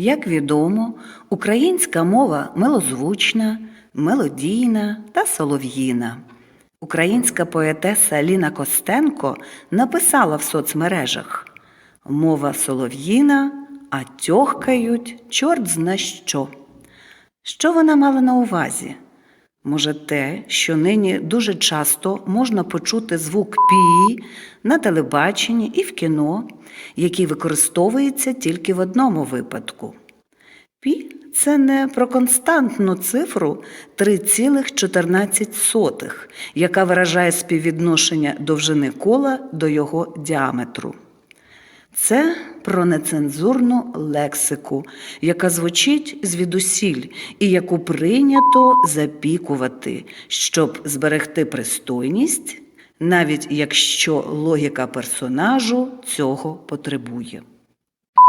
Як відомо, українська мова милозвучна, мелодійна та солов'їна. Українська поетеса Ліна Костенко написала в соцмережах Мова солов'їна, а тьохкають чорт зна що. Що вона мала на увазі? Може, те, що нині дуже часто можна почути звук пі на телебаченні і в кіно, який використовується тільки в одному випадку. Пі це не про константну цифру 3,14, яка виражає співвідношення довжини кола до його діаметру. Це про нецензурну лексику, яка звучить звідусіль і яку прийнято запікувати, щоб зберегти пристойність, навіть якщо логіка персонажу цього потребує.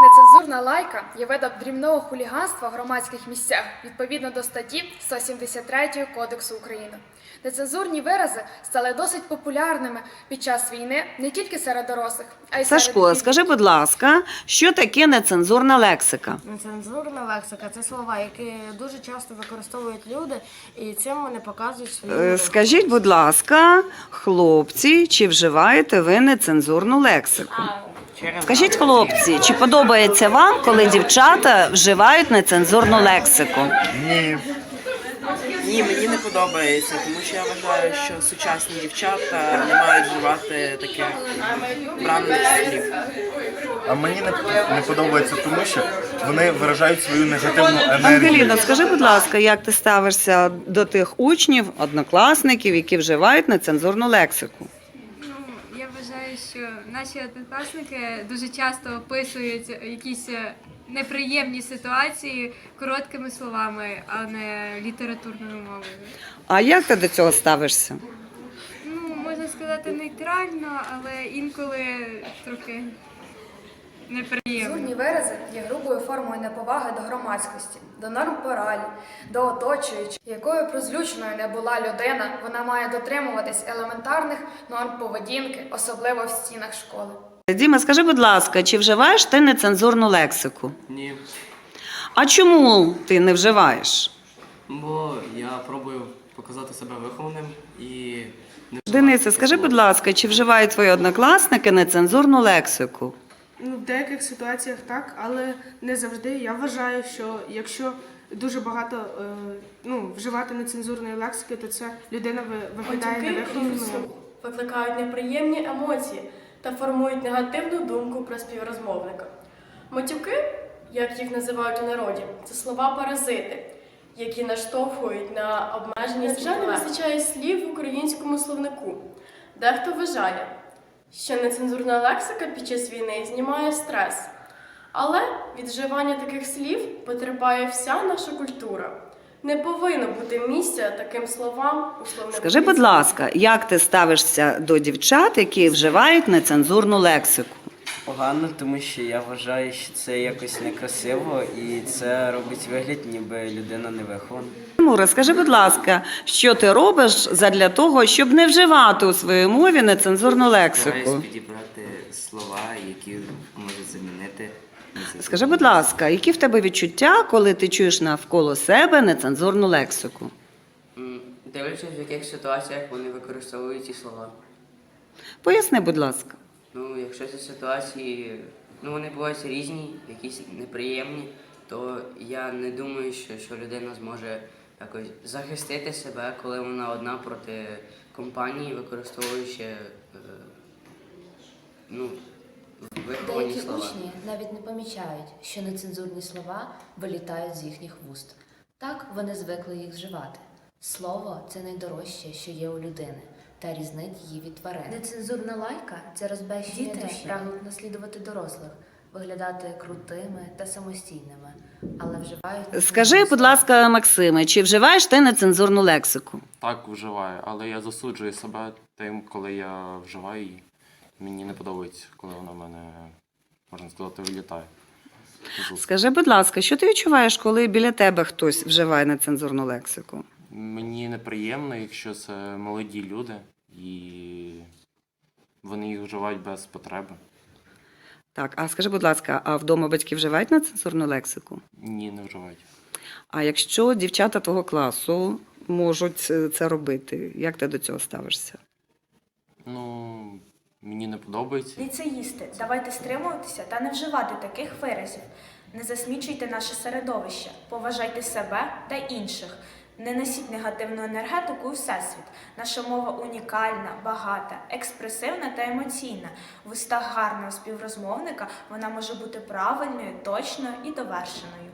Нецензурна лайка є видом дрібного хуліганства в громадських місцях відповідно до статті 173 Кодексу України. Нецензурні вирази стали досить популярними під час війни не тільки серед дорослих, а й серед Сашко, скажи, будь ласка, що таке нецензурна лексика? Нецензурна лексика це слова, які дуже часто використовують люди, і цим вони показують свою. Е, Скажіть, будь ласка, хлопці, чи вживаєте ви нецензурну лексику? Скажіть, хлопці, чи подобається вам, коли дівчата вживають нецензурну лексику? Ні. Ні, мені не подобається, тому що я вважаю, що сучасні дівчата не мають вживати таких бранних слів. А мені не, не подобається, тому що вони виражають свою негативну енергію. Ангеліно, скажи, будь ласка, як ти ставишся до тих учнів, однокласників, які вживають нецензурну лексику? Що наші однокласники дуже часто описують якісь е, неприємні ситуації короткими словами, а не літературною мовою. А як ти до цього ставишся? Ну, можна сказати, нейтрально, але інколи трохи неприємно. Нецензурні вирази є грубою формою неповаги до громадськості, до норм моралі, до оточуючих. Якою б не була людина, вона має дотримуватись елементарних норм поведінки, особливо в стінах школи. Діма, скажи, будь ласка, чи вживаєш ти нецензурну лексику? Ні, А чому ти не вживаєш? бо я пробую показати себе вихованим і не Денисе, скажи, будь ласка, чи вживають твої однокласники нецензурну лексику? Ну, в деяких ситуаціях так, але не завжди. Я вважаю, що якщо дуже багато е, ну, вживати нецензурної лексики, то це людина ви- виглядає Матюки і невихованою. викликають неприємні емоції та формують негативну думку про співрозмовника. Матюки, як їх називають у народі, це слова-паразити, які наштовхують на обмеження Вже не вистачає слів в українському словнику. Дехто вважає, що нецензурна лексика під час війни знімає стрес. Але від вживання таких слів потерпає вся наша культура. Не повинно бути місця таким словам у словнику. Скажи, будь ласка, як ти ставишся до дівчат, які вживають нецензурну лексику? Погано, тому що я вважаю, що це якось некрасиво і це робить вигляд, ніби людина не вихована. Мура, скажи, будь ласка, що ти робиш задля того, щоб не вживати у своїй мові нецензурну лексику? Стараюсь підібрати слова, які можуть замінити. Скажи, будь ласка, які в тебе відчуття, коли ти чуєш навколо себе нецензурну лексику? М, Дивлячись, в яких ситуаціях вони використовують ці слова. Поясни, будь ласка. Ну, якщо ці ситуації, ну вони бувають різні, якісь неприємні, то я не думаю, що, що людина зможе якось захистити себе, коли вона одна проти компанії, використовуючи е, ну, виховані Деякі слова. учні навіть не помічають, що нецензурні слова вилітають з їхніх вуст. Так вони звикли їх вживати. Слово це найдорожче, що є у людини, та різнить її від тварин. Нецензурна лайка це розбещення Діти душі. прагнуть наслідувати дорослих, виглядати крутими та самостійними, але вживають Скажи, будь ласка, Максиме, чи вживаєш ти нецензурну лексику? Так, вживаю, але я засуджую себе тим, коли я вживаю її. Мені не подобається, коли вона в мене, можна сказати, вилітає. Скажи, будь ласка, що ти відчуваєш, коли біля тебе хтось вживає нецензурну лексику? Мені неприємно, якщо це молоді люди і вони їх вживають без потреби. Так, а скажи, будь ласка, а вдома батьки вживають нецензурну лексику? Ні, не вживають. А якщо дівчата твого класу можуть е, це робити, як ти до цього ставишся? Ну, мені не подобається. Ліцеїсти, давайте стримуватися та не вживати таких виразів. Не засмічуйте наше середовище, поважайте себе та інших. Не несіть негативну енергетику у всесвіт. Наша мова унікальна, багата, експресивна та емоційна. В устах гарного співрозмовника вона може бути правильною, точною і довершеною.